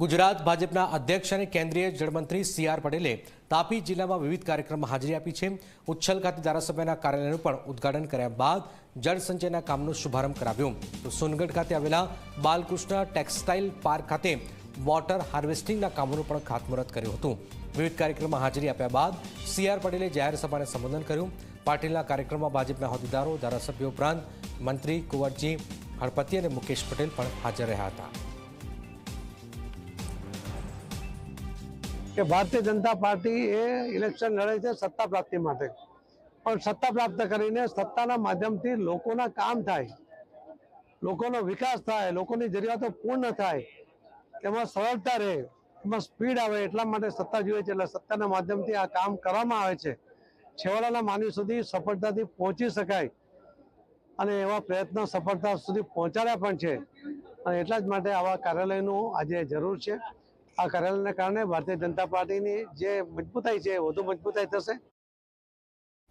ગુજરાત ભાજપના અધ્યક્ષ અને કેન્દ્રીય જળમંત્રી સી આર પટેલે તાપી જિલ્લામાં વિવિધ કાર્યક્રમમાં હાજરી આપી છે. ઉચ્છલ ખાતે ધારાસભ્યના કાર્યાલયનું પણ ઉદઘાટન કર્યા બાદ જળસંચયના કામનો શુભારંભ કરાવ્યો. તો સોનગઢ ખાતે આવેલા બાલકૃષ્ણ ટેક્સટાઇલ પાર્ક ખાતે વોટર હાર્વેસ્ટિંગના કામોનું પણ ખાતમુહૂર્ત કર્યું હતું. વિવિધ કાર્યક્રમમાં હાજરી આપ્યા બાદ સી આર પટેલે જાહેર સભાને સંબોધન કર્યું. પાટીલના કાર્યક્રમમાં ભાજપના હોદ્દેદારો, ધારાસભ્યો ઉપરાંત મંત્રી કુંવરજી હળપતિ અને મુકેશ પટેલ પણ હાજર રહ્યા હતા. કે ભારતીય જનતા પાર્ટી એ ઇલેક્શન લડે છે સત્તા પ્રાપ્તિ માટે. પણ સત્તા પ્રાપ્ત કરીને સત્તાના માધ્યમથી લોકોના કામ થાય, લોકોનો વિકાસ થાય, લોકોની જરૂરિયાતો પૂર્ણ થાય, એમાં સરળતા રહે, એમાં સ્પીડ આવે એટલા માટે સત્તા જોઈએ છે. એટલે સત્તાના માધ્યમથી આ કામ કરવામાં આવે છે. છેવાડાના માનવી સુધી સફળતાથી પહોંચી શકાય અને એવા પ્રયત્નો સફળતા સુધી પહોંચાડ્યા પણ છે. અને એટલા જ માટે આવા કાર્યાલયનું આજે જરૂર છે. આ કાર્યાલયને કારણે ભારતીય જનતા પાર્ટીની જે મજબૂતાઈ છે વધુ મજબૂતાઈ થશે.